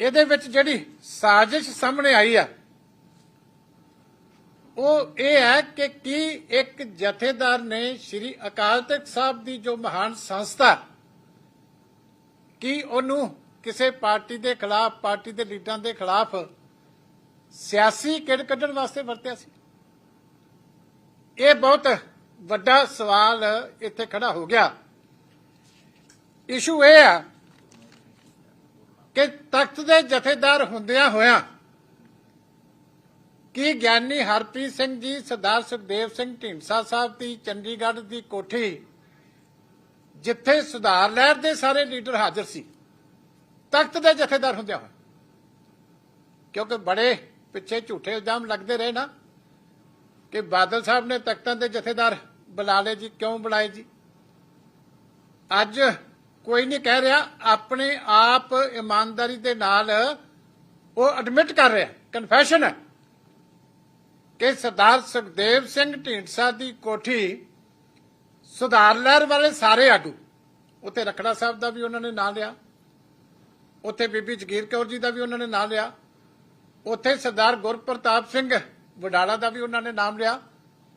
ਇਹਦੇ ਵਿੱਚ ਜਿਹੜੀ ਸਾਜ਼ਿਸ਼ ਸਾਹਮਣੇ ਆਈ ਆ, ਉਹ ਇਹ ਹੈ ਕਿ ਕੀ ਇੱਕ ਜਥੇਦਾਰ ਨੇ ਸ੍ਰੀ ਅਕਾਲ ਤਖਤ ਸਾਹਿਬ ਦੀ ਜੋ ਮਹਾਨ ਸੰਸਥਾ, ਕੀ ਉਹਨੂੰ ਕਿਸੇ ਪਾਰਟੀ ਦੇ ਖਿਲਾਫ, ਪਾਰਟੀ ਦੇ ਲੀਡਰਾਂ ਦੇ ਖਿਲਾਫ ਸਿਆਸੀ ਕਿੜ ਕੱਢਣ ਵਾਸਤੇ ਵਰਤਿਆ ਸੀ? ਇਹ ਬਹੁਤ ਵੱਡਾ ਸਵਾਲ ਇੱਥੇ ਖੜਾ ਹੋ ਗਿਆ। ਇਸ਼ੂ ਇਹ ਆ ਕਿ ਤਖਤ ਦੇ ਜਥੇਦਾਰ ਹੁੰਦਿਆਂ ਹੋਇਆ ਕੀ ਗਿਆਨੀ ਹਰਪ੍ਰੀਤ ਸਿੰਘ ਜੀ, ਸਰਦਾਰ ਸੁਖਦੇਵ ਸਿੰਘ ਢੀਂਡਸਾ ਸਾਹਿਬ ਦੀ, ਚੰਡੀਗੜ੍ਹ ਦੀ ਕੋਠੀ ਜਿੱਥੇ ਸੁਧਾਰ ਲਹਿਰ ਦੇ ਸਾਰੇ ਲੀਡਰ ਹਾਜ਼ਰ ਸੀ, ਤਖਤ ਦੇ ਜਥੇਦਾਰ ਹੁੰਦਿਆਂ ਹੋਇਆ। ਕਿਉਂਕਿ ਬੜੇ ਪਿੱਛੇ ਝੂਠੇ ਇਲਜ਼ਾਮ ਲੱਗਦੇ ਰਹੇ ਨਾ ਕਿ ਬਾਦਲ ਸਾਹਿਬ ਨੇ ਤਖਤਾਂ ਦੇ ਜਥੇਦਾਰ ਬੁਲਾ ਲਏ ਜੀ, ਕਿਉਂ ਬੁਲਾਏ ਜੀ? ਅੱਜ ਕੋਈ ਨਹੀਂ ਕਹਿ ਰਿਹਾ, ਆਪਣੇ ਆਪ ਇਮਾਨਦਾਰੀ ਦੇ ਨਾਲ ਉਹ ਐਡਮਿਟ ਕਰ ਰਿਹਾ ਕਨਫੈਸ਼ਨ ਹੈ ਕਿ ਸਰਦਾਰ ਸੁਖਦੇਵ ਸਿੰਘ ਢੀਂਡਸਾ ਦੀ ਕੋਠੀ ਸੁਧਾਰ ਲਹਿਰ ਵਾਲੇ ਸਾਰੇ ਆਗੂ, ਉੱਥੇ ਰਖੜਾ ਸਾਹਿਬ ਦਾ ਵੀ ਉਹਨਾਂ ਨੇ ਨਾਂ ਲਿਆ, ਉੱਥੇ ਬੀਬੀ ਜਗੀਰ ਕੌਰ ਜੀ ਦਾ ਵੀ ਉਹਨਾਂ ਨੇ ਨਾਂ ਲਿਆ, ਉੱਥੇ ਸਰਦਾਰ ਗੁਰਪ੍ਰਤਾਪ ਸਿੰਘ ਵਡਾਲਾ ਦਾ ਵੀ ਉਹਨਾਂ ਨੇ ਨਾਮ ਲਿਆ,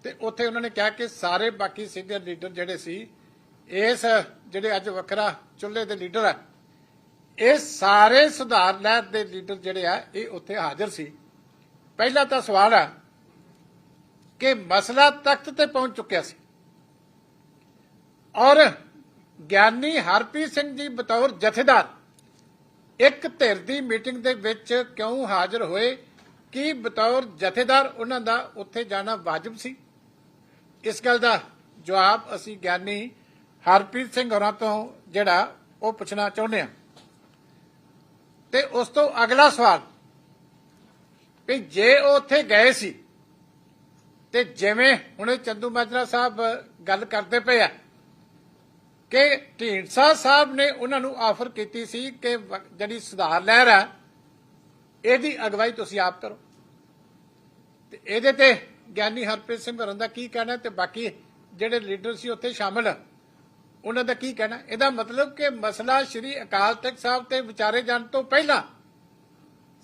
ਤੇ ਉੱਥੇ ਉਹਨਾਂ ਨੇ ਕਿਹਾ ਕਿ ਸਾਰੇ ਬਾਕੀ ਸੀਨੀਅਰ ਲੀਡਰ ਜਿਹੜੇ ਸੀ ਇਸ ਜਿਹੜੇ ਅੱਜ ਵੱਖਰਾ ਚੁੱਲ੍ਹੇ ਦੇ ਲੀਡਰ ਆ, ਇਹ ਸਾਰੇ ਸੁਧਾਰ ਲਹਿਰ ਦੇ ਲੀਡਰ ਜਿਹੜੇ ਆ, ਇਹ ਉੱਥੇ ਹਾਜ਼ਰ ਸੀ। ਪਹਿਲਾ ਤਾਂ ਸਵਾਲ ਆ ਕਿ ਮਸਲਾ ਤਖਤ ਤੇ ਪਹੁੰਚ ਚੁੱਕਿਆ ਸੀ। ਔਰ ਗਿਆਨੀ ਹਰਪ੍ਰੀਤ ਸਿੰਘ ਜੀ ਬਤੌਰ ਜਥੇਦਾਰ, ਇੱਕ ਧਿਰ ਦੀ ਮੀਟਿੰਗ ਦੇ ਵਿੱਚ ਕਿਉਂ ਹਾਜ਼ਰ ਹੋਏ? ਕੀ ਬਤੌਰ ਜਥੇਦਾਰ ਉਹਨਾਂ ਦਾ ਉੱਥੇ ਜਾਣਾ ਵਾਜਬ ਸੀ? ਇਸ ਗੱਲ ਦਾ ਜਵਾਬ ਅਸੀਂ ਗਿਆਨੀ ਹਰਪ੍ਰੀਤ ਸਿੰਘ ਹੋਰਾਂ ਤੋਂ ਜਿਹੜਾ ਉਹ ਪੁੱਛਣਾ ਚਾਹੁੰਦੇ ਆ ਤੇ ਉਸ ਤੋਂ ਅਗਲਾ ਸਵਾਲ ਵੀ ਜੇ ਉਹ ਉੱਥੇ ਗਏ ਸੀ ਤੇ ਜਿਵੇਂ ਹੁਣੇ ਚੰਦੂ ਮਾਜਰਾ ਸਾਹਿਬ ਗੱਲ ਕਰਦੇ ਪਏ ਆ ਕਿ ਢੀਂਡਸਾ ਸਾਹਿਬ ਨੇ ਉਹਨਾਂ ਨੂੰ ਆਫਰ ਕੀਤੀ ਸੀ ਕਿ ਜਿਹੜੀ ਸੁਧਾਰ ਲਹਿਰ ਆ ਇਹਦੀ ਅਗਵਾਈ ਤੁਸੀਂ ਆਪ ਕਰੋ। ਤੇ ਇਹਦੇ ਤੇ ਗਿਆਨੀ ਹਰਪ੍ਰੀਤ ਸਿੰਘ ਹੋਰਾਂ ਦਾ ਕੀ ਕਹਿਣਾ ਤੇ ਬਾਕੀ ਜਿਹੜੇ ਲੀਡਰ ਸੀ ਉੱਥੇ ਸ਼ਾਮਲ ਆ, ਉਹਨਾਂ ਦਾ ਕੀ ਕਹਿਣਾ? ਇਹਦਾ ਮਤਲਬ ਕਿ ਮਸਲਾ ਸ਼੍ਰੀ ਅਕਾਲ ਤਖਤ ਸਾਹਿਬ ਤੇ ਵਿਚਾਰੇ ਜਾਣ ਤੋਂ ਪਹਿਲਾਂ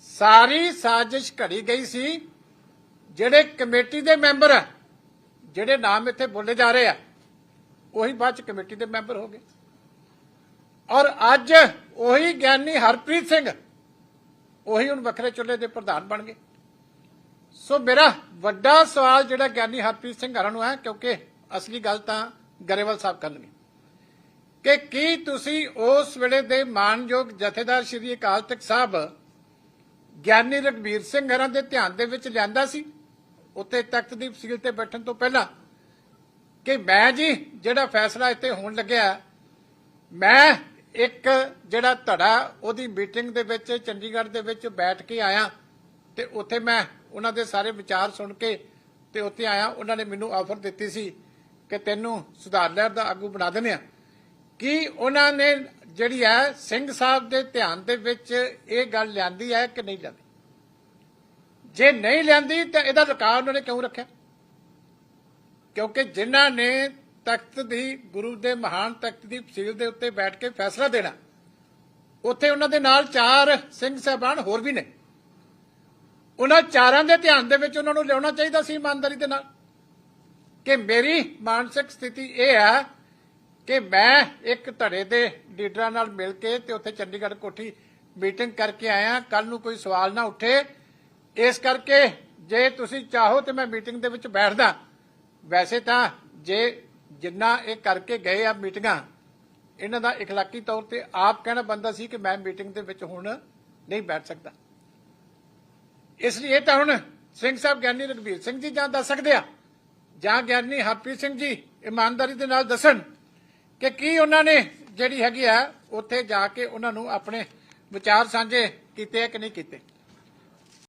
ਸਾਰੀ ਸਾਜ਼ਿਸ਼ ਘੜੀ ਗਈ ਸੀ, ਜਿਹੜੇ ਕਮੇਟੀ ਦੇ ਮੈਂਬਰ ਆ, ਜਿਹੜੇ ਨਾਮ ਇੱਥੇ ਬੋਲੇ ਜਾ ਰਹੇ ਆ, ਉਹੀ ਬਾਅਦ ਚ ਕਮੇਟੀ ਦੇ ਮੈਂਬਰ ਹੋ ਗਏ। ਔਰ ਅੱਜ ਉਹੀ ਗਿਆਨੀ ਹਰਪ੍ਰੀਤ ਸਿੰਘ, ਉਹੀ ਹੁਣ ਵੱਖਰੇ ਚੁੱਲ੍ਹੇ ਦੇ ਪ੍ਰਧਾਨ ਬਣ ਗਏ। ਸੋ ਮੇਰਾ ਵੱਡਾ ਸਵਾਲ ਜਿਹੜਾ ਗਿਆਨੀ ਹਰਪ੍ਰੀਤ ਸਿੰਘ ਹਰਾਂ ਨੂੰ ਹੈ, ਕਿਉਂਕਿ ਅਸਲੀ ਗੱਲ ਤਾਂ ਗਰੇਵਾਲ ਸਾਹਿਬ ਕਰਨਗੇ। ਕਿ ਕੀ ਤੁਸੀਂ ਉਸ ਵੇਲੇ ਦੇ ਮਾਨਯੋਗ ਜਥੇਦਾਰ ਸ਼੍ਰੀ ਅਕਾਲ ਤਖਤ ਸਾਹਿਬ ਗਿਆਨੀ ਰਗਵੀਰ ਸਿੰਘ ਹਰਾਂ ਦੇ ਧਿਆਨ ਦੇ ਵਿੱਚ ਲਿਆਂਦਾ ਸੀ? ਉੱਥੇ ਤਖਤ ਦੀ ਫਸੀਲ ਤੇ ਬੈਠਣ ਤੋਂ ਪਹਿਲਾਂ ਕਿ ਮੈਂ ਜੀ, ਜਿਹੜਾ ਫੈਸਲਾ ਇੱਥੇ ਹੋਣ ਲੱਗਿਆ, ਮੈਂ ਇੱਕ ਜਿਹੜਾ ਧੜਾ ਉਹਦੀ ਮੀਟਿੰਗ ਦੇ ਵਿੱਚ, ਚੰਡੀਗੜ੍ਹ ਦੇ ਵਿੱਚ ਬੈਠ ਕੇ ਆਇਆ ਤੇ ਉੱਥੇ ਮੈਂ ਉਹਨਾਂ ਦੇ ਸਾਰੇ ਵਿਚਾਰ ਸੁਣ ਕੇ ਤੇ ਉੱਥੇ ਆਇਆ, ਉਹਨਾਂ ਨੇ ਮੈਨੂੰ ਆਫਰ ਦਿੱਤੀ ਸੀ ਕਿ ਤੈਨੂੰ ਸੁਧਾਰ ਲਹਿਰ ਦਾ ਆਗੂ ਬਣਾ ਦਿੰਦੇ ਆ ਕੀ ਉਹਨਾਂ ਨੇ ਜਿਹੜੀ ਹੈ ਸਿੰਘ ਸਾਹਿਬ ਦੇ ਧਿਆਨ ਦੇ ਵਿੱਚ ਇਹ ਗੱਲ ਲਿਆਂਦੀ ਹੈ ਕਿ ਨਹੀਂ ਲਿਆਂਦੀ? ਜੇ ਨਹੀਂ ਲਿਆਂਦੀ ਤਾਂ ਇਹਦਾ ਰਿਕਾਰਡ ਉਹਨਾਂ ਨੇ ਕਿਉਂ ਰੱਖਿਆ? ਕਿਉਂਕਿ ਜਿਨ੍ਹਾਂ ਨੇ ਤਖਤ ਦੀ, ਗੁਰੂ ਦੇ ਮਹਾਨ ਤਖਤ ਦੀ ਫਸੀਲ ਦੇ ਉੱਤੇ ਬੈਠ ਕੇ ਫੈਸਲਾ ਦੇਣਾ, ਉੱਥੇ ਉਹਨਾਂ ਦੇ ਨਾਲ ਚਾਰ ਸਿੰਘ ਸਾਹਿਬਾਨ ਹੋਰ ਵੀ ਨੇ। ਉਹਨਾਂ ਚਾਰਾਂ ਦੇ ਧਿਆਨ ਦੇ ਵਿੱਚ ਉਹਨਾਂ ਨੂੰ ਲਿਆਉਣਾ ਚਾਹੀਦਾ ਸੀ ਇਮਾਨਦਾਰੀ ਦੇ ਨਾਲ। ਕਿ ਮੇਰੀ ਮਾਨਸਿਕ ਸਥਿਤੀ ਇਹ ਹੈ ਕਿ ਮੈਂ ਇੱਕ ਧੜੇ ਦੇ ਲੀਡਰਾਂ ਨਾਲ ਮਿਲ ਕੇ ਤੇ ਉੱਥੇ ਚੰਡੀਗੜ੍ਹ ਕੋਠੀ ਮੀਟਿੰਗ ਕਰਕੇ ਆਇਆ। ਕੱਲ ਨੂੰ ਕੋਈ ਸਵਾਲ ਨਾ ਉੱਠੇ। ਇਸ ਕਰਕੇ ਜੇ ਤੁਸੀਂ ਚਾਹੋ ਤੇ ਮੈਂ ਮੀਟਿੰਗ ਦੇ ਵਿੱਚ ਬੈਠਦਾ। ਵੈਸੇ ਤਾਂ ਜੇ ਜਿੰਨਾ ਇਹ ਕਰਕੇ ਗਏ ਆ ਮੀਟਿੰਗਾਂ, ਇਹਨਾਂ ਦਾ ਇਖਲਾਕੀ ਤੌਰ ਤੇ ਆਪ ਕਹਿਣਾ ਬੰਦਾ ਸੀ ਕਿ ਮੈਂ ਮੀਟਿੰਗ ਦੇ ਵਿੱਚ ਹੁਣ ਨਹੀਂ ਬੈਠ ਸਕਦਾ। ਇਸ ਲਈ ਇਹ ਤਾਂ ਹੁਣ ਸਿੰਘ ਸਾਹਿਬ ਗਿਆਨੀ ਰਘਬੀਰ ਸਿੰਘ ਜੀ ਜਾਂ ਦੱਸ ਸਕਦੇ ਆ? ਜਾਂ ਗਿਆਨੀ ਹਰਪ੍ਰੀਤ ਸਿੰਘ ਜੀ ਇਮਾਨਦਾਰੀ ਦੇ ਨਾਲ ਦੱਸਣ। ਕਿ ਕੀ ਉਹਨਾਂ ਨੇ ਜਿਹੜੀ ਹੈਗੀ ਆ, ਉੱਥੇ ਜਾ ਕੇ ਉਹਨਾਂ ਨੂੰ ਆਪਣੇ ਵਿਚਾਰ ਸਾਂਝੇ ਕੀਤੇ ਕਿ ਨਹੀਂ ਕੀਤੇ?